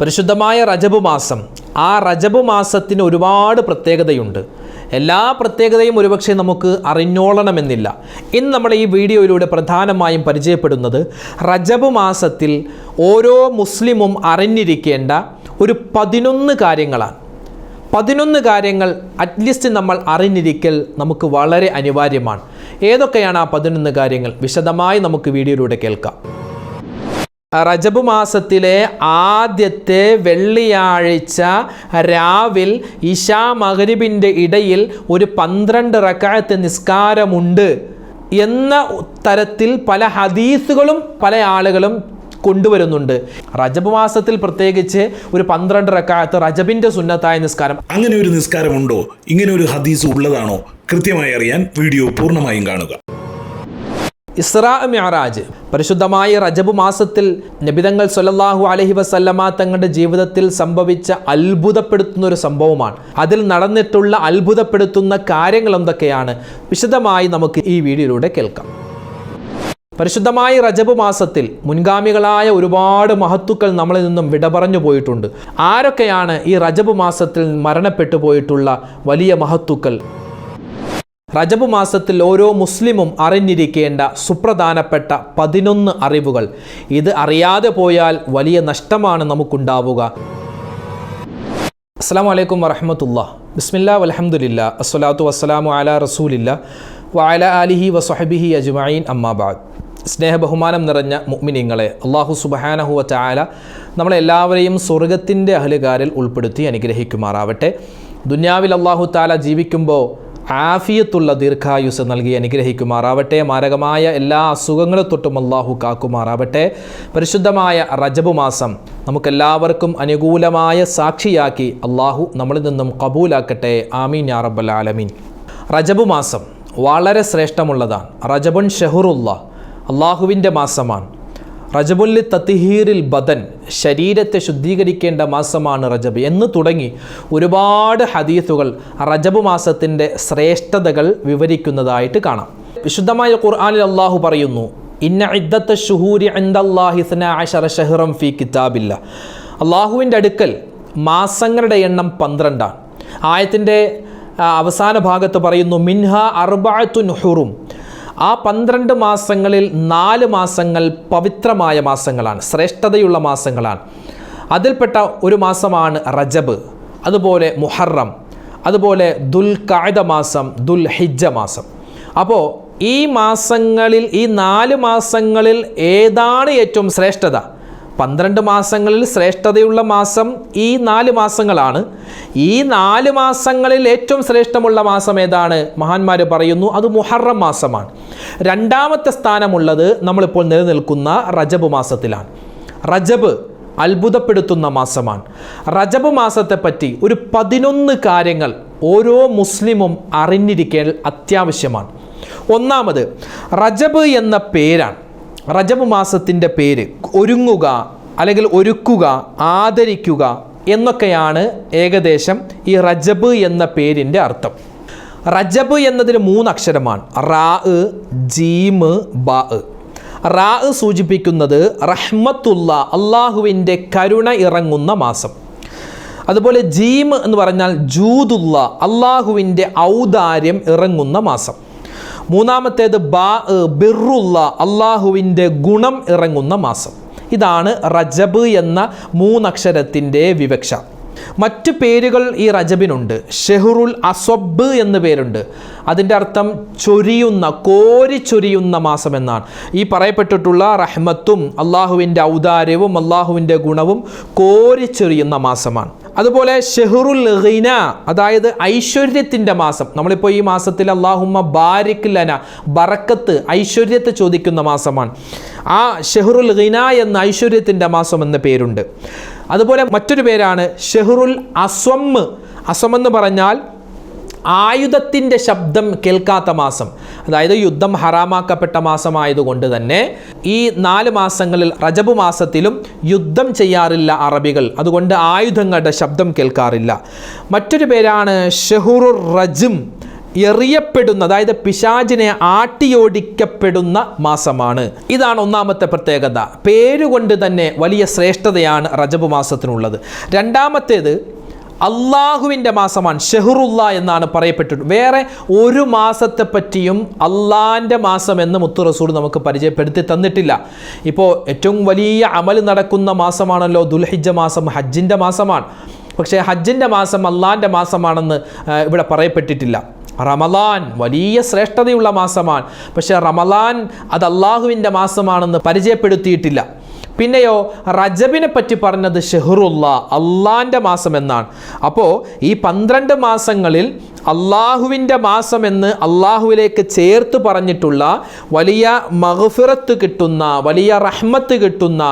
പരിശുദ്ധമായ റജബ് മാസം. ആ റജബ് മാസത്തിന് ഒരുപാട് പ്രത്യേകതയുണ്ട്. എല്ലാ പ്രത്യേകതയും ഒരുപക്ഷെ നമുക്ക് അറിഞ്ഞോളണമെന്നില്ല. ഇന്ന് നമ്മൾ ഈ വീഡിയോയിലൂടെ പ്രധാനമായും പരിചയപ്പെടുന്നത് റജബ് മാസത്തിൽ ഓരോ മുസ്ലിമും അറിഞ്ഞിരിക്കേണ്ട ഒരു പതിനൊന്ന് കാര്യങ്ങളാണ്. പതിനൊന്ന് കാര്യങ്ങൾ അറ്റ്ലീസ്റ്റ് നമ്മൾ അറിഞ്ഞിരിക്കൽ നമുക്ക് വളരെ അനിവാര്യമാണ്. ഏതൊക്കെയാണ് ആ പതിനൊന്ന് കാര്യങ്ങൾ? വിശദമായി നമുക്ക് വീഡിയോയിലൂടെ കേൾക്കാം. റജബ് മാസത്തിലെ ആദ്യത്തെ വെള്ളിയാഴ്ച രാവിൽ ഇഷാ മഹരിബിന്റെ ഇടയിൽ ഒരു പന്ത്രണ്ട് റക്കായത്ത് നിസ്കാരമുണ്ട് എന്ന തരത്തിൽ പല ഹദീസുകളും പല ആളുകളും കൊണ്ടുവരുന്നുണ്ട്. റജബ് മാസത്തിൽ പ്രത്യേകിച്ച് ഒരു പന്ത്രണ്ട് റക്കായത്ത് റജബിന്റെ സുന്നത്തായ നിസ്കാരം. അങ്ങനെ ഒരു നിസ്കാരമുണ്ടോ? ഇങ്ങനെ ഒരു ഹദീസ് ഉള്ളതാണോ? കൃത്യമായി അറിയാൻ വീഡിയോ പൂർണമായും കാണുക. ഇസ്രാ മിഅറാജ്. പരിശുദ്ധമായ റജബ് മാസത്തിൽ നബിതങ്ങൾ സൊല്ലാഹു അലഹി വസല്ലമ തങ്ങളുടെ ജീവിതത്തിൽ സംഭവിച്ച അത്ഭുതപ്പെടുത്തുന്ന ഒരു സംഭവമാണ്. അതിൽ നടന്നിട്ടുള്ള അത്ഭുതപ്പെടുത്തുന്ന കാര്യങ്ങൾ എന്തൊക്കെയാണ്? വിശദമായി നമുക്ക് ഈ വീഡിയോയിലൂടെ കേൾക്കാം. പരിശുദ്ധമായ റജബ് മാസത്തിൽ മുൻഗാമികളായ ഒരുപാട് മഹത്തുക്കൾ നമ്മളിൽ നിന്നും വിട പറഞ്ഞു പോയിട്ടുണ്ട്. ആരൊക്കെയാണ് ഈ റജബ് മാസത്തിൽ മരണപ്പെട്ടു പോയിട്ടുള്ള വലിയ മഹത്തുക്കൾ? റജബ് മാസത്തിൽ ഓരോ മുസ്ലിമും അറിഞ്ഞിരിക്കേണ്ട സുപ്രധാനപ്പെട്ട പതിനൊന്ന് അറിവുകൾ. ഇത് അറിയാതെ പോയാൽ വലിയ നഷ്ടമാണ് നമുക്കുണ്ടാവുക. അസ്സാം വലൈക്കും വറഹമത്തുള്ള ബിസ്മില്ല വലഹമുല്ല അസ്സലാത്തു വസ്സലാമു അല റസൂലില്ല വഅല അലിഹി വസ്ഹബിഹി അജ്മഈൻ അമ്മാബാദ് സ്നേഹബഹുമാനം നിറഞ്ഞ മുഗ്മിനിങ്ങളെ അള്ളാഹു സുബഹാനഹുവ ചായാല നമ്മളെല്ലാവരെയും സ്വർഗത്തിന്റെ അഹലുകാരിൽ ഉൾപ്പെടുത്തി അനുഗ്രഹിക്കുമാറാവട്ടെ. ദുന്യാവിൽ അള്ളാഹു താല ജീവിക്കുമ്പോൾ ആഫിയത്തുള്ള ദീർഘായുസ് നൽകി അനുഗ്രഹിക്കുമാറാവട്ടെ. മാരകമായ എല്ലാ അസുഖങ്ങളെ തൊട്ടും അള്ളാഹു കാക്കുമാറാവട്ടെ. പരിശുദ്ധമായ റജബ് മാസം നമുക്കെല്ലാവർക്കും അനുകൂലമായ സാക്ഷിയാക്കി അള്ളാഹു നമ്മളിൽ നിന്നും കബൂലാക്കട്ടെ. ആമീൻ യാ റബ്ബൽ ആലമീൻ. റജബ് മാസം വളരെ ശ്രേഷ്ഠമുള്ളതാണ്. റജബുൻ ഷെഹുറുള്ള അള്ളാഹുവിന്റെ മാസമാണ്. റജബുല്ലി തത്തിഹീറിൽ ബദൻ ശരീരത്തെ ശുദ്ധീകരിക്കേണ്ട മാസമാണ് റജബ് എന്ന് തുടങ്ങി ഒരുപാട് ഹദീസുകൾ റജബ് മാസത്തിന്റെ ശ്രേഷ്ഠതകൾ വിവരിക്കുന്നതായിട്ട് കാണാം. വിശുദ്ധമായ ഖുർആാനിൽ അള്ളാഹു പറയുന്നു ഇന്ന ഇദ്ദത്ത് ഷുഹൂരി അൻദല്ലാഹിസ്ന അഷറ ഷഹ്റം ഫി കിതാബില്ല. അള്ളാഹുവിന്റെ അടുക്കൽ മാസങ്ങളുടെ എണ്ണം പന്ത്രണ്ടാണ്. ആയത്തിന്റെ അവസാന ഭാഗത്ത് പറയുന്നു മിൻഹ അർബാത്തുൻ ഹുറും. ആ പന്ത്രണ്ട് മാസങ്ങളിൽ നാല് മാസങ്ങൾ പവിത്രമായ മാസങ്ങളാണ് ശ്രേഷ്ഠതയുള്ള മാസങ്ങളാണ്. അതിൽപ്പെട്ട ഒരു മാസമാണ് റജബ് അതുപോലെ മുഹറം അതുപോലെ ദുൽ മാസം ദുൽ ഹിജ്ജ മാസം. അപ്പോൾ ഈ മാസങ്ങളിൽ ഈ നാല് മാസങ്ങളിൽ ഏതാണ് ഏറ്റവും ശ്രേഷ്ഠത? പന്ത്രണ്ട് മാസങ്ങളിൽ ശ്രേഷ്ഠതയുള്ള മാസം ഈ നാല് മാസങ്ങളാണ്. ഈ നാല് മാസങ്ങളിൽ ഏറ്റവും ശ്രേഷ്ഠമുള്ള മാസം ഏതാണ്? മഹാന്മാർ പറയുന്നു അത് മുഹറം മാസമാണ്. രണ്ടാമത്തെ സ്ഥാനമുള്ളത് നമ്മളിപ്പോൾ നിലനിൽക്കുന്ന റജബ് മാസത്തിലാണ്. റജബ് അത്ഭുതപ്പെടുത്തുന്ന മാസമാണ്. റജബ് മാസത്തെപ്പറ്റി ഒരു പതിനൊന്ന് കാര്യങ്ങൾ ഓരോ മുസ്ലിമും അറിഞ്ഞിരിക്കേൽ അത്യാവശ്യമാണ്. ഒന്നാമത് റജബ് എന്ന പേരാണ്. റജബ് മാസത്തിന്റെ പേര് ഒരുങ്ങുക അല്ലെങ്കിൽ ഒരുക്കുക ആദരിക്കുക എന്നൊക്കെയാണ് ഏകദേശം ഈ റജബ് എന്ന പേരിന്റെ അർത്ഥം. റജബ് എന്നതിന് മൂന്നക്ഷരമാണ്. റാ ജീമ് ബാ. റാ സൂചിപ്പിക്കുന്നത് റഹ്മത്തുള്ള അള്ളാഹുവിന്റെ കരുണ ഇറങ്ങുന്ന മാസം. അതുപോലെ ജീം എന്ന് പറഞ്ഞാൽ ജൂദുള്ള അള്ളാഹുവിന്റെ ഔദാര്യം ഇറങ്ങുന്ന മാസം. മൂന്നാമത്തേത് ബാ ബിറുള്ള അള്ളാഹുവിന്റെ ഗുണം ഇറങ്ങുന്ന മാസം. ഇതാണ് റജബ് എന്ന മൂന്നക്ഷരത്തിന്റെ വിവക്ഷ. മറ്റ് പേരുകൾ ഈ റജബിനുണ്ട്. ഷെഹുറുൽ അസ്വബ് എന്ന് പേരുണ്ട്. അതിന്റെ അർത്ഥം ചൊരിയുന്ന കോരി ചൊരിയുന്ന മാസം എന്നാണ്. ഈ പറയപ്പെട്ടിട്ടുള്ള റഹ്മത്തും അള്ളാഹുവിന്റെ ഔദാര്യവും അള്ളാഹുവിന്റെ ഗുണവും കോരി ചൊരിയുന്ന മാസമാണ്. അതുപോലെ ഷെഹറുൽ ഹിന അതായത് ഐശ്വര്യത്തിന്റെ മാസം. നമ്മളിപ്പോൾ ഈ മാസത്തിൽ അള്ളാഹുമ്മ ബാരിക് ലന ബറക്കത്ത് ഐശ്വര്യത്തെ ചോദിക്കുന്ന മാസമാണ്. ആ ഷെഹറുൽ ഹിന എന്ന ഐശ്വര്യത്തിന്റെ മാസം എന്ന പേരുണ്ട്. അതുപോലെ മറ്റൊരു പേരാണ് ഷെഹറുൽ അസ്വം. അസ്വം എന്ന് പറഞ്ഞാൽ ആയുധത്തിന്റെ ശബ്ദം കേൾക്കാത്ത മാസം അതായത് യുദ്ധം ഹറാമാക്കപ്പെട്ട മാസമായതുകൊണ്ട് തന്നെ ഈ നാല് മാസങ്ങളിൽ റജബ് മാസത്തിലും യുദ്ധം ചെയ്യാറില്ല അറബികൾ. അതുകൊണ്ട് ആയുധങ്ങളുടെ ശബ്ദം കേൾക്കാറില്ല. മറ്റൊരു പേരാണ് ഷെഹുറുർ റജും എറിയപ്പെടുന്ന അതായത് പിശാചിനെ ആട്ടിയോടിക്കപ്പെടുന്ന മാസമാണ്. ഇതാണ് ഒന്നാമത്തെ പ്രത്യേകത. പേരുകൊണ്ട് തന്നെ വലിയ ശ്രേഷ്ഠതയാണ് റജബ് മാസത്തിനുള്ളത്. രണ്ടാമത്തേത് അള്ളാഹുവിന്റെ മാസമാണ് ഷെഹറുല്ല എന്നാണ് പറയപ്പെട്ടിട്ട് വേറെ ഒരു മാസത്തെ പറ്റിയും അള്ളാന്റെ മാസം എന്ന് മുത്തു റസൂൾ നമുക്ക് പരിചയപ്പെടുത്തി തന്നിട്ടില്ല. ഇപ്പോൾ ഏറ്റവും വലിയ അമൽ നടക്കുന്ന മാസമാണല്ലോ ദുൽഹിജ മാസം ഹജ്ജിന്റെ മാസമാണ്. പക്ഷേ ഹജ്ജിന്റെ മാസം അള്ളാന്റെ മാസമാണെന്ന് ഇവിടെ പറയപ്പെട്ടിട്ടില്ല. റമലാൻ വലിയ ശ്രേഷ്ഠതയുള്ള മാസമാണ്. പക്ഷേ റമലാൻ അത് അള്ളാഹുവിന്റെ മാസമാണെന്ന് പരിചയപ്പെടുത്തിയിട്ടില്ല. പിന്നെയോ റജബിനെ പറ്റി പറഞ്ഞത് ഷെഹറുല്ല അള്ളാന്റെ മാസം എന്നാണ് അപ്പോൾ ഈ പന്ത്രണ്ട് മാസങ്ങളിൽ അള്ളാഹുവിന്റെ എന്ന് അള്ളാഹുവിലേക്ക് ചേർത്ത് പറഞ്ഞിട്ടുള്ള വലിയ മഹഫിറത്ത് കിട്ടുന്ന വലിയ റഹ്മത്ത് കിട്ടുന്ന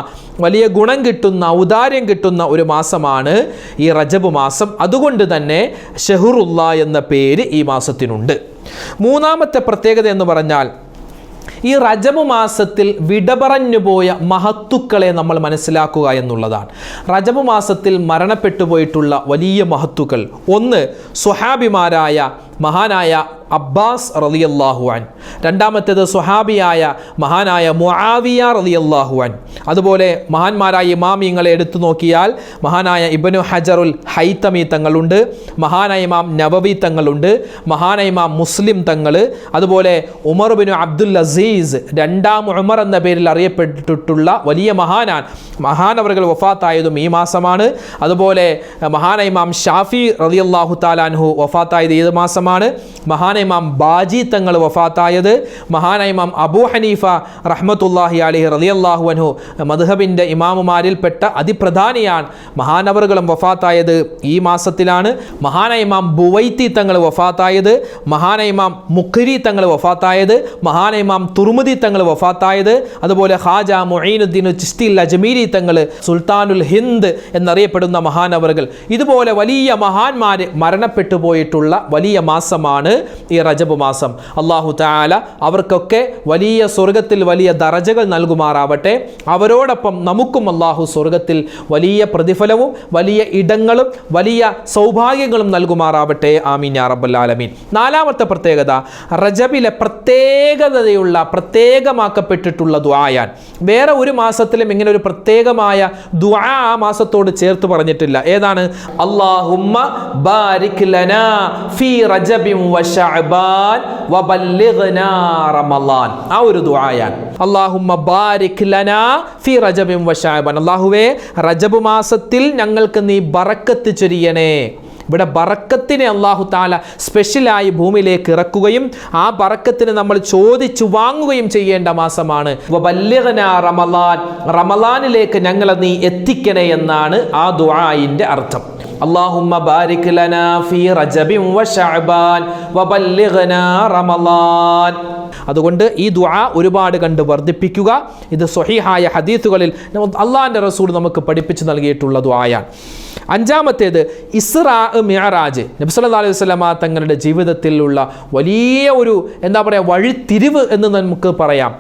വലിയ ഗുണം കിട്ടുന്ന ഔദാര്യം കിട്ടുന്ന ഒരു മാസമാണ് ഈ റജബ് മാസം. അതുകൊണ്ട് തന്നെ ഷെഹുറുല്ല എന്ന പേര് ഈ മാസത്തിനുണ്ട്. മൂന്നാമത്തെ പ്രത്യേകത എന്ന് പറഞ്ഞാൽ ഈ റജബ് മാസത്തിൽ വിട പറഞ്ഞു പോയ മഹത്തുക്കളെ നമ്മൾ മനസ്സിലാക്കുക എന്നുള്ളതാണ്. റജബ് മാസത്തിൽ മരണപ്പെട്ടു പോയിട്ടുള്ള വലിയ മഹത്തുക്കൾ. ഒന്ന് സ്വഹാബിമാരായ മഹാനായ അബ്ബാസ് റളിയല്ലാഹു അൻ രണ്ടാമത്തേത് സുഹാബിയായ മഹാനായ മുആവിയ റളിയല്ലാഹു അൻ അതുപോലെ മഹാന്മാരായ ഇമാമിങ്ങളെ എടുത്തു നോക്കിയാൽ മഹാനായ ഇബനു ഹജറുൽ ഹൈത്തമി തങ്ങളുണ്ട് മഹാനായ ഇമാം നവവി തങ്ങളുണ്ട് മഹാനായ ഇമാം മുസ്ലിം തങ്ങൾ അതുപോലെ ഉമർ ബിനു അബ്ദുൽ അസീസ് രണ്ടാം ഉമർ എന്ന പേരിൽ അറിയപ്പെട്ടിട്ടുള്ള വലിയ മഹാനാൻ. മഹാനവറുകൾ വഫാത്തായതും ഈ മാസമാണ്. അതുപോലെ മഹാനായ ഇമാം ഷാഫി റളിയല്ലാഹു താലാൻഹു വഫാത്തായത് ഏത് മാസമാണ്? മഹാന ഇമാം ബാജി തങ്ങൾ വഫാത്തായത്. മഹാന ഇമാം അബൂ ഹനീഫ റഹ്മത്തുല്ലാഹി അലിഹി റളിയല്ലാഹു അൻഹു മധുഹബിന്റെ ഇമാമുമാരിൽപ്പെട്ട അതിപ്രധാനിയാണ് മഹാനവറുകളും വഫാത്തായത് ഈ മാസത്തിലാണ്. മഹാന ഇമാം ബുവൈത്തി തങ്ങൾ വഫാത്തായത്. മഹാന ഇമാം മുഖരി തങ്ങൾ വഫാത്തായത്. മഹാന ഇമാം തുർമുദി തങ്ങൾ വഫാത്തായത്. അതുപോലെ ഹാജ മൊയ്നുദ്ദീൻ ചിസ്തി അജ്മീരി തങ്ങൾ സുൽത്താനുൽ ഹിന്ദ് എന്നറിയപ്പെടുന്ന മഹാനവറുകൾ. ഇതുപോലെ വലിയ മഹാന്മാർ മരണപ്പെട്ടു പോയിട്ടുള്ള വലിയ മാസമാണ് ഈ റജബ് മാസം. അള്ളാഹു താല അവർക്കൊക്കെ വലിയ സ്വർഗത്തിൽ വലിയ ദറജകൾ നൽകുമാറാവട്ടെ. അവരോടൊപ്പം നമുക്കും അള്ളാഹു സ്വർഗത്തിൽ വലിയ പ്രതിഫലവും വലിയ ഇടങ്ങളും വലിയ സൗഭാഗ്യങ്ങളും നൽകുമാറാവട്ടെ. ആമീൻ യാ റബ്ബൽ ആലമീൻ. നാലാമത്തെ പ്രത്യേകത റജബിലെ പ്രത്യേകതയുള്ള പ്രത്യേകമാക്കപ്പെട്ടിട്ടുള്ള ദ്വായാൻ വേറെ ഒരു മാസത്തിലും ഇങ്ങനെ ഒരു പ്രത്യേകമായ ദ്വാ ആ മാസത്തോട് ചേർത്ത് പറഞ്ഞിട്ടില്ല. ഏതാണ്? അള്ളാഹുമ്മ ബാരിക് ലനാ ഫീ റജബിൻ വശഅബാൻ വബല്ലിഗ്നാ റമളാൻ. ആ ഒരു ദുആയാണ്. അല്ലാഹുമ്മ ബാരിക് ലനാ ഫീ റജബിൻ വശഅബാൻ അല്ലാഹുവേ റജബ് മാസത്തിൽ ഞങ്ങൾക്ക് നീ ബറക്കത്ത് ചൊരിയണേ. ഇവിടെ ബറക്കത്തിനെ അള്ളാഹു താല സ്പെഷ്യലായി ഭൂമിയിലേക്ക് ഇറക്കുകയും ആ ബറക്കത്തിന് നമ്മൾ ചോദിച്ചു വാങ്ങുകയും ചെയ്യേണ്ട മാസമാണ്. വബല്ലിഗ്നാ റമളാൻ. റമളാനിലേക്ക് ഞങ്ങളെ നീ എത്തിക്കണേ എന്നാണ് ആ ദുആയിന്റെ അർത്ഥം. اللهم بارك لنا في رجب وشعبان وبلغنا رمضان അതുകൊണ്ട് ഈ ദുആ ഒരുപാട് കണ്ട് വർദ്ധിപ്പിക്കുക ഇത് സ്വഹീഹായ ഹദീസുകളിൽ അള്ളാഹിൻ്റെ റസൂൽ നമുക്ക് പഠിപ്പിച്ചു നൽകിയിട്ടുള്ള ദുആയാണ് അഞ്ചാമത്തേത് ഇസ്രാ മിയറാജ് നബ്സല്ലാ അലൈഹി വസല്ലമ തങ്ങളുടെ ജീവിതത്തിലുള്ള വലിയ ഒരു എന്താ പറയുക വഴിത്തിരിവ് എന്ന് നമുക്ക് പറയാം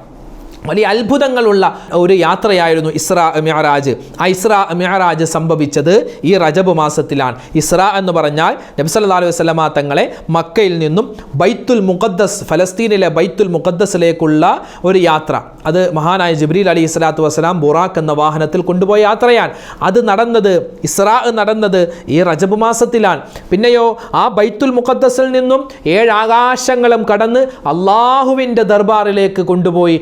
വലിയ അത്ഭുതങ്ങളുള്ള ഒരു യാത്രയായിരുന്നു ഇസ്ര മിയറാജ് ആ ഇസ്ര മിയറാജ് സംഭവിച്ചത് ഈ റജബ് മാസത്തിലാണ്. ഇസ്ര എന്ന് പറഞ്ഞാൽ നബ്സല്ലാ അലൈഹി വസ്ലമ തങ്ങളെ മക്കയിൽ നിന്നും ബൈത്തുൽ മുഖദ്ദസ് ഫലസ്തീനിലെ ബൈത്തുൽ മുഖദ്ദസിലേക്കുള്ള ഒരു യാത്ര. അത് മഹാനായ ജിബ്രീൽ അലി ഇസ്ലാത്തു വസ്സലാം ബുറാഖ് എന്ന വാഹനത്തിൽ കൊണ്ടുപോയ യാത്രയാണ്. അത് നടന്നത് ഇസ്ര നടന്നത് ഈ റജബ് മാസത്തിലാണ്. പിന്നെയോ ആ ബൈത്തുൽ മുഖദ്ദസിൽ നിന്നും ഏഴാകാശങ്ങളും കടന്ന് അള്ളാഹുവിന്റെ ദർബാറിലേക്ക് കൊണ്ടുപോയി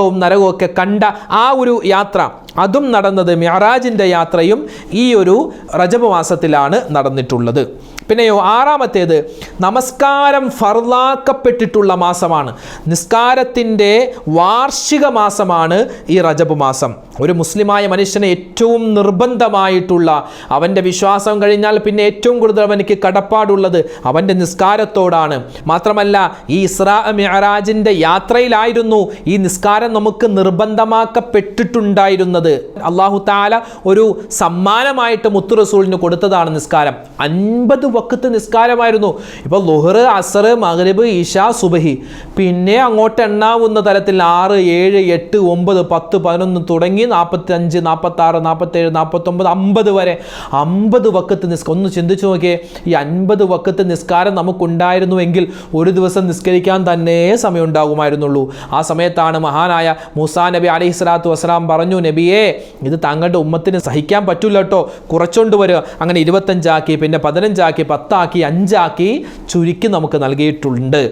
സ്വർഗവും നരകവും ഒക്കെ കണ്ട ആ ഒരു യാത്ര. അതും നടന്നത് മെഹറാജിന്റെ യാത്രയും ഈ ഒരു റജബ് മാസത്തിലാണ് നടന്നിട്ടുള്ളത്. പിന്നെയോ ആറാമത്തേത് നമസ്കാരം ഫർലാക്കപ്പെട്ടിട്ടുള്ള മാസമാണ്. നിസ്കാരത്തിന്റെ വാർഷിക മാസമാണ് ഈ റജബ് മാസം. ഒരു മുസ്ലിമായ മനുഷ്യന് ഏറ്റവും നിർബന്ധമായിട്ടുള്ള അവന്റെ വിശ്വാസം കഴിഞ്ഞാൽ പിന്നെ ഏറ്റവും കൂടുതൽ അവനിക്ക് കടപ്പാടുള്ളത് അവന്റെ നിസ്കാരത്തോടാണ്. മാത്രമല്ല ഈ ഇസ്രാ മെഹറാജിന്റെ യാത്രയിലായിരുന്നു ഈ നിസ്കാരം നമുക്ക് നിർബന്ധമാക്കപ്പെട്ടിട്ടുണ്ടായിരുന്നത്. അള്ളാഹു താല ഒരു സമ്മാനമായിട്ട് മുത്തു റസൂളിന് കൊടുത്തതാണ് നിസ്കാരം. അൻപത് വക്കത്ത് നിസ്കാരമായിരുന്നു. ഇപ്പോൾ ലുഹർ അസർ മഗ്രിബ് ഇഷ സുബഹി. പിന്നെ അങ്ങോട്ട് എണ്ണാവുന്ന തരത്തിൽ ആറ് ഏഴ് എട്ട് ഒമ്പത് പത്ത് പതിനൊന്ന് തുടങ്ങി നാൽപ്പത്തി അഞ്ച് നാൽപ്പത്തി ആറ് നാൽപ്പത്തേഴ് നാൽപ്പത്തൊമ്പത് അമ്പത് വരെ. അമ്പത് വക്കത്ത് നിസ്കാരം ഒന്ന് ചിന്തിച്ചു നോക്കിയേ. ഈ അൻപത് വക്കത്ത് നിസ്കാരം നമുക്കുണ്ടായിരുന്നുവെങ്കിൽ ഒരു ദിവസം നിസ്കരിക്കാൻ തന്നെ സമയം ഉണ്ടാകുമായിരുന്നുള്ളൂ ആ സമയത്താണ് മഹാനായ മൂസാ നബി അലൈഹി സ്വലാത്തു വസ്സലാം പറഞ്ഞു നബിയെ ഇത് താങ്കളുടെ ഉമ്മത്തിന് സഹിക്കാൻ പറ്റില്ല കേട്ടോ കുറച്ചുകൊണ്ട് വരിക അങ്ങനെ ഇരുപത്തഞ്ചാക്കി പിന്നെ പതിനഞ്ചാക്കി പത്താക്കി അഞ്ചാക്കി ചുരുക്കി നമുക്ക് നൽകിയിട്ടുണ്ട്.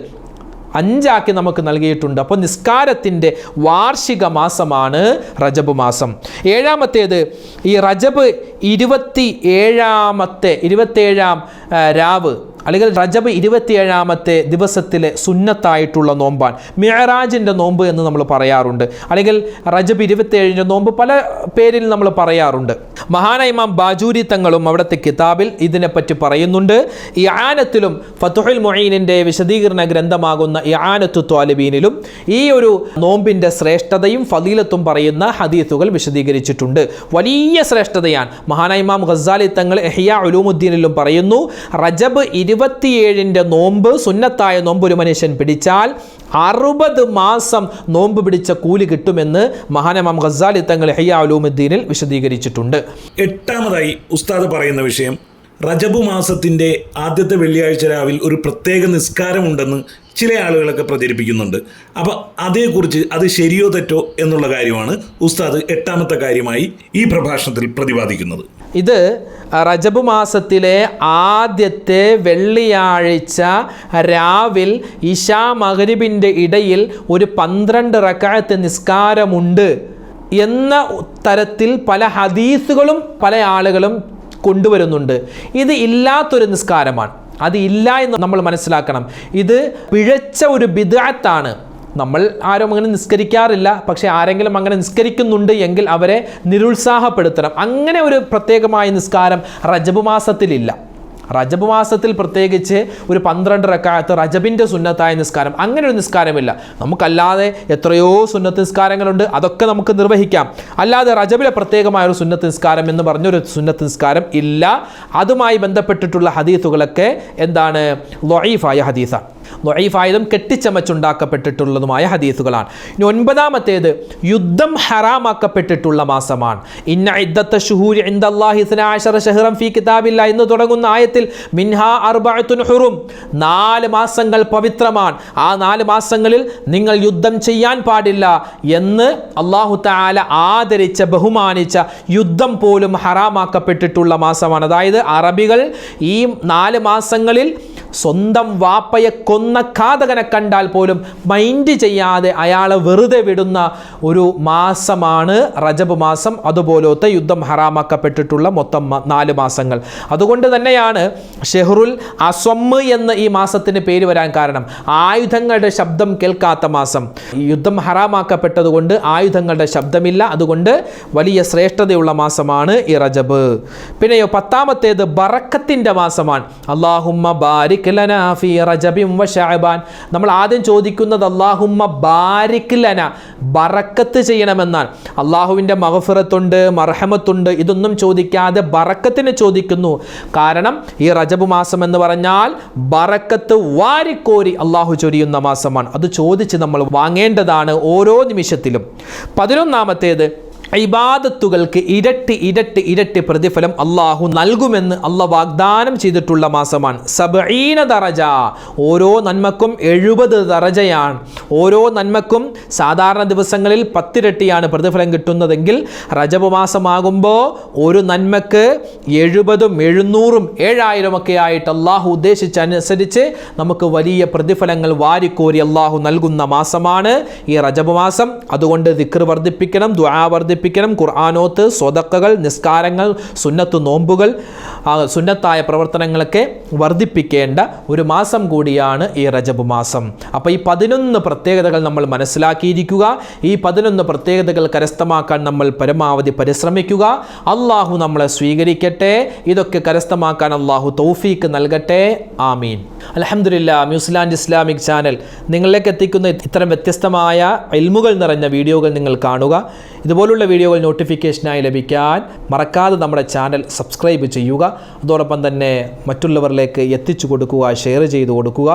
അഞ്ചാക്കി നമുക്ക് നൽകിയിട്ടുണ്ട്. അപ്പോൾ നിസ്കാരത്തിന്റെ വാർഷിക മാസമാണ് റജബ് മാസം. ഏഴാമത്തേത് ഈ റജബ് ഇരുപത്തി ഏഴാമത്തെ ഇരുപത്തേഴാം രാവ് അല്ലെങ്കിൽ റജബ് ഇരുപത്തിയേഴാമത്തെ ദിവസത്തിലെ സുന്നത്തായിട്ടുള്ള നോമ്പാണ്. മിഹറാജിന്റെ നോമ്പ് എന്ന് നമ്മൾ പറയാറുണ്ട്. അല്ലെങ്കിൽ റജബ് ഇരുപത്തിയേഴിന്റെ നോമ്പ് പല പേരിൽ നമ്മൾ പറയാറുണ്ട്. മഹാന ഇമാം ബാജൂരി തങ്ങളും അവിടുത്തെ കിതാബിൽ ഇതിനെപ്പറ്റി പറയുന്നുണ്ട്. ഈ ആനത്തിലും ഫത്തുഹുൽ മൊയ്നിന്റെ വിശദീകരണ ഗ്രന്ഥമാകുന്ന ഈ ആനത്തു ത്വാലിബീനിലും ഈ ഒരു നോമ്പിന്റെ ശ്രേഷ്ഠതയും ഫലീലത്തും പറയുന്ന ഹദീത്തുകൾ വിശദീകരിച്ചിട്ടുണ്ട്. വലിയ ശ്രേഷ്ഠതയാണ്. മഹാന ഇമാം ഖസാലി തങ്ങൾ എഹിയ ഉലൂമുദ്ദീനിലും പറയുന്നു റജബ് ഇരുപത്തിയേഴിന്റെ നോമ്പ് സുന്നത്തായ നോമ്പ് ഒരു മനുഷ്യൻ പിടിച്ചാൽ അറുപത് മാസം നോമ്പ് പിടിച്ച കൂലി കിട്ടുമെന്ന് മഹാനമാം ഖസാലി തങ്ങൾ ഉലൂമുദ്ദീനിൽ വിശദീകരിച്ചിട്ടുണ്ട്. എട്ടാമതായി ഉസ്താദ് പറയുന്ന വിഷയം റജബ് മാസത്തിന്റെ ആദ്യത്തെ വെള്ളിയാഴ്ച രാവിൽ ഒരു പ്രത്യേക നിസ്കാരമുണ്ടെന്ന് ചില ആളുകളൊക്കെ പ്രചരിപ്പിക്കുന്നുണ്ട്. അപ്പോൾ അതേക്കുറിച്ച് അത് ശരിയോ തെറ്റോ എന്നുള്ള കാര്യമാണ് ഉസ്താദ് എട്ടാമത്തെ കാര്യമായി ഈ പ്രഭാഷണത്തിൽ പ്രതിപാദിക്കുന്നത്. ഇത് റജബ് മാസത്തിലെ ആദ്യത്തെ വെള്ളിയാഴ്ച രാവിൽ ഇഷാ മകരിബിന്റെ ഇടയിൽ ഒരു പന്ത്രണ്ട് റക്കായത്തെ നിസ്കാരമുണ്ട്. എന്ന തരത്തിൽ പല ഹദീസുകളും പല ആളുകളും കൊണ്ടുവരുന്നുണ്ട്. ഇത് ഇല്ലാത്തൊരു നിസ്കാരമാണ്. അത് ഇല്ല എന്ന് നമ്മൾ മനസ്സിലാക്കണം. ഇത് പിഴച്ച ഒരു ബിദാത്താണ് നമ്മൾ ആരും അങ്ങനെ നിസ്കരിക്കാറില്ല. പക്ഷേ ആരെങ്കിലും അങ്ങനെ നിസ്കരിക്കുന്നുണ്ട് എങ്കിൽ അവരെ നിരുത്സാഹപ്പെടുത്തണം. അങ്ങനെ ഒരു പ്രത്യേകമായ നിസ്കാരം റജബ് മാസത്തിലില്ല. റജബ് മാസത്തിൽ പ്രത്യേകിച്ച് ഒരു പന്ത്രണ്ട് റക്കാത്ത് റജബിന്റെ സുന്നത്തായ നിസ്കാരം. അങ്ങനെ ഒരു നിസ്കാരമില്ല. നമുക്കല്ലാതെ എത്രയോ സുന്നത്ത് നിസ്കാരങ്ങളുണ്ട്. അതൊക്കെ നമുക്ക് നിർവഹിക്കാം. അല്ലാതെ റജബിലെ പ്രത്യേകമായ ഒരു സുന്നത്ത് നിസ്കാരം എന്ന് പറഞ്ഞൊരു സുന്നത്ത് നിസ്കാരം ഇല്ല. അതുമായി ബന്ധപ്പെട്ടിട്ടുള്ള ഹദീസുകളൊക്കെ എന്താണ്? ലൊയീഫായ ഹദീസാണ്. ലൊയീഫായതും കെട്ടിച്ചമച്ചുണ്ടാക്കപ്പെട്ടിട്ടുള്ളതുമായ ഹദീസുകളാണ്. ഇനി ഒൻപതാമത്തേത് യുദ്ധം ഹറാമാക്കപ്പെട്ടിട്ടുള്ള മാസമാണ്. ഇന്ന ഇദ്ദത്ത ഷുഹൂരി കിതാബില്ല എന്ന് തുടങ്ങുന്ന ആയത്തിൽ മിൻഹ അർബഅത്തുൻ നാല് മാസങ്ങൾ പവിത്രമാണ്. ആ നാല് മാസങ്ങളിൽ നിങ്ങൾ യുദ്ധം ചെയ്യാൻ പാടില്ല എന്ന് അള്ളാഹു താല ആദരിച്ച ബഹുമാനിച്ച യുദ്ധം പോലും ഹറാമാക്കപ്പെട്ടിട്ടുള്ള മാസമാണ്. അതായത് അറബികൾ ഈ നാല് മാസങ്ങളിൽ സ്വന്തം വാപ്പയെ കൊന്ന ഘാതകനെ കണ്ടാൽ പോലും മൈൻഡ് ചെയ്യാതെ അയാളെ വെറുതെ വിടുന്ന ഒരു മാസമാണ് റജബ് മാസം. അതുപോലത്തെ യുദ്ധം ഹറാമാക്കപ്പെട്ടിട്ടുള്ള മൊത്തം നാല് മാസങ്ങൾ. അതുകൊണ്ട് തന്നെയാണ് ഷെഹ്റുൽ അസ്വമ്മ് എന്ന് ഈ മാസത്തിന് പേര് വരാൻ കാരണം. ആയുധങ്ങളുടെ ശബ്ദം കേൾക്കാത്ത മാസം. യുദ്ധം ഹറാമാക്കപ്പെട്ടതുകൊണ്ട് ആയുധങ്ങളുടെ ശബ്ദമില്ല. അതുകൊണ്ട് വലിയ ശ്രേഷ്ഠതയുള്ള മാസമാണ് ഈ റജബ്. പിന്നെയോ പത്താമത്തേത് ബറക്കത്തിന്റെ മാസമാണ്. അള്ളാഹുമ്മ ബാരിക് ഫി റജബിം വ ഷഅബാൻ. നമ്മൾ ആദ്യം ചോദിക്കുന്നത് അള്ളാഹുമ്മ ബാരിക് ലന ബറക്കത്ത് ചെയ്യണമെന്നാണ്. അള്ളാഹുവിന്റെ മഹഫിറത്തുണ്ട് മർഹമത്തുണ്ട് ഇതൊന്നും ചോദിക്കാതെ ബറക്കത്തിന് ചോദിക്കുന്നു. കാരണം ഈ റജബ് മാസം എന്ന് പറഞ്ഞാൽ ബറക്കത്ത് വാരിക്കോരി അള്ളാഹു ചൊരിയുന്ന മാസമാണ്. അത് ചോദിച്ച് നമ്മൾ വാങ്ങേണ്ടതാണ് ഓരോ നിമിഷത്തിലും. പതിനൊന്നാമത്തേത് ഇബാദത്തുകൾക്ക് ഇരട്ടി ഇരട്ടി ഇരട്ടി പ്രതിഫലം അള്ളാഹു നൽകുമെന്ന് അള്ള വാഗ്ദാനം ചെയ്തിട്ടുള്ള മാസമാണ്. സബീന ദറജ. ഓരോ നന്മക്കും എഴുപത് ദറജയാണ്. ഓരോ നന്മക്കും സാധാരണ ദിവസങ്ങളിൽ പത്തിരട്ടിയാണ് പ്രതിഫലം കിട്ടുന്നതെങ്കിൽ റജബ് മാസമാകുമ്പോൾ ഒരു നന്മക്ക് എഴുപതും എഴുന്നൂറും ഏഴായിരം ഒക്കെ ആയിട്ട് അള്ളാഹു ഉദ്ദേശിച്ചനുസരിച്ച് നമുക്ക് വലിയ പ്രതിഫലങ്ങൾ വാരിക്കോരി അള്ളാഹു നൽകുന്ന മാസമാണ് ഈ റജബ് മാസം. അതുകൊണ്ട് ദിക്ർ വർദ്ധിപ്പിക്കണം ദ്വാ വർദ്ധിപ്പിക്കണം. ഖുർആാനോത്ത് സ്വതക്കകൾ നിസ്കാരങ്ങൾ സുന്നത്ത് നോമ്പുകൾ സുന്നത്തായ പ്രവർത്തനങ്ങളൊക്കെ വർദ്ധിപ്പിക്കേണ്ട ഒരു മാസം കൂടിയാണ് ഈ റജബ് മാസം. അപ്പോൾ ഈ പതിനൊന്ന് പ്രത്യേകതകൾ നമ്മൾ മനസ്സിലാക്കിയിരിക്കുക. ഈ പതിനൊന്ന് പ്രത്യേകതകൾ കരസ്ഥമാക്കാൻ നമ്മൾ പരമാവധി പരിശ്രമിക്കുക. അള്ളാഹു നമ്മളെ സ്വീകരിക്കട്ടെ. ഇതൊക്കെ കരസ്ഥമാക്കാൻ അള്ളാഹു തൗഫീക്ക് നൽകട്ടെ. ആമീൻ. അലഹമില്ല ന്യൂസിലാൻഡ് ഇസ്ലാമിക് ചാനൽ നിങ്ങളിലേക്ക് എത്തിക്കുന്ന ഇത്തരം വ്യത്യസ്തമായ എൽമുകൾ നിറഞ്ഞ വീഡിയോകൾ നിങ്ങൾ കാണുക. ഇതുപോലുള്ള വീഡിയോകൾ നോട്ടിഫിക്കേഷനായി ലഭിക്കാൻ മറക്കാതെ നമ്മുടെ ചാനൽ സബ്സ്ക്രൈബ് ചെയ്യുക. അതോടൊപ്പം തന്നെ മറ്റുള്ളവരിലേക്ക് എത്തിച്ചു കൊടുക്കുക ഷെയർ ചെയ്തു കൊടുക്കുക.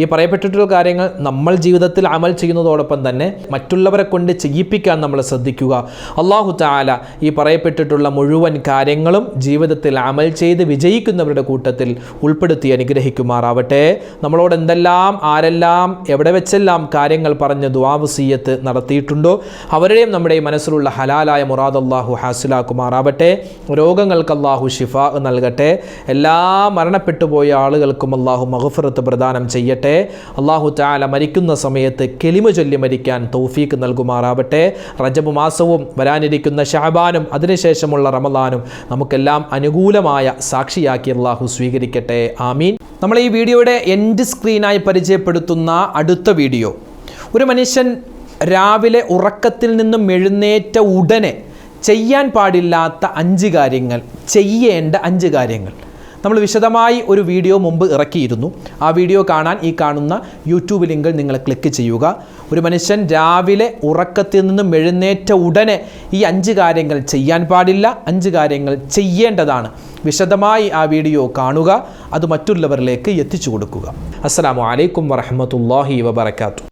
ഈ പറയപ്പെട്ടിട്ടുള്ള കാര്യങ്ങൾ നമ്മൾ ജീവിതത്തിൽ അമൽ ചെയ്യുന്നതോടൊപ്പം തന്നെ മറ്റുള്ളവരെ കൊണ്ട് ചെയ്യിപ്പിക്കാൻ നമ്മൾ ശ്രദ്ധിക്കുക. അള്ളാഹു താല ഈ പറയപ്പെട്ടിട്ടുള്ള മുഴുവൻ കാര്യങ്ങളും ജീവിതത്തിൽ അമൽ ചെയ്ത് വിജയിക്കുന്നവരുടെ കൂട്ടത്തിൽ ഉൾപ്പെടുത്തി അനുഗ്രഹിക്കുമാറാവട്ടെ. നമ്മളോട് എന്തെല്ലാം ആരെല്ലാം എവിടെ വെച്ചെല്ലാം കാര്യങ്ങൾ പറഞ്ഞ് ദ്വാവസീയത്ത് നടത്തിയിട്ടുണ്ടോ അവരുടെയും നമ്മുടെയും മനസ്സിലുള്ള ഹലാലായ മുറാദ് അള്ളാഹു ഹാസിലാക്കുമാറാവട്ടെ. രോഗങ്ങൾക്ക് അള്ളാഹു ഷിഫ നൽകട്ടെ. എല്ലാ മരണപ്പെട്ടു പോയ ആളുകൾക്കും അള്ളാഹു മഹഫറത്ത് പ്രദാനം ചെയ്യട്ടെ. അള്ളാഹു ചാല മരിക്കുന്ന സമയത്ത് കെളിമ ചൊല്ലി മരിക്കാൻ തൗഫീക്ക് നൽകുമാറാവട്ടെ. റജബ് മാസവും വരാനിരിക്കുന്ന ഷഹബാനും അതിനുശേഷമുള്ള റമദാനും നമുക്കെല്ലാം അനുകൂലമായ സാക്ഷിയാക്കി അള്ളാഹു സ്വീകരിക്കട്ടെ. ആമീൻ. നമ്മൾ ഈ വീഡിയോയുടെ എൻഡ് സ്ക്രീനായി പരിചയപ്പെടുത്തുന്ന അടുത്ത വീഡിയോ. ഒരു മനുഷ്യൻ രാവിലെ ഉറക്കത്തിൽ നിന്നും എഴുന്നേറ്റ ഉടനെ ചെയ്യാൻ പാടില്ലാത്ത അഞ്ച് കാര്യങ്ങൾ ചെയ്യേണ്ട അഞ്ച് കാര്യങ്ങൾ. നമ്മൾ വിശദമായി ഒരു വീഡിയോ മുമ്പ് ഇറക്കിയിരുന്നു. ആ വീഡിയോ കാണാൻ ഈ കാണുന്ന യൂട്യൂബ് ലിങ്കിൽ നിങ്ങൾ ക്ലിക്ക് ചെയ്യുക. ഒരു മനുഷ്യൻ രാവിലെ ഉറക്കത്തിൽ നിന്നും എഴുന്നേറ്റ ഉടനെ ഈ അഞ്ച് കാര്യങ്ങൾ ചെയ്യാൻ പാടില്ല അഞ്ച് കാര്യങ്ങൾ ചെയ്യേണ്ടതാണ്. വിശദമായി ആ വീഡിയോ കാണുക അത് മറ്റുള്ളവരിലേക്ക് എത്തിച്ചു കൊടുക്കുക. അസ്സാം വലൈക്കും വറഹമത്തല്ലാഹി വബർക്കാത്തു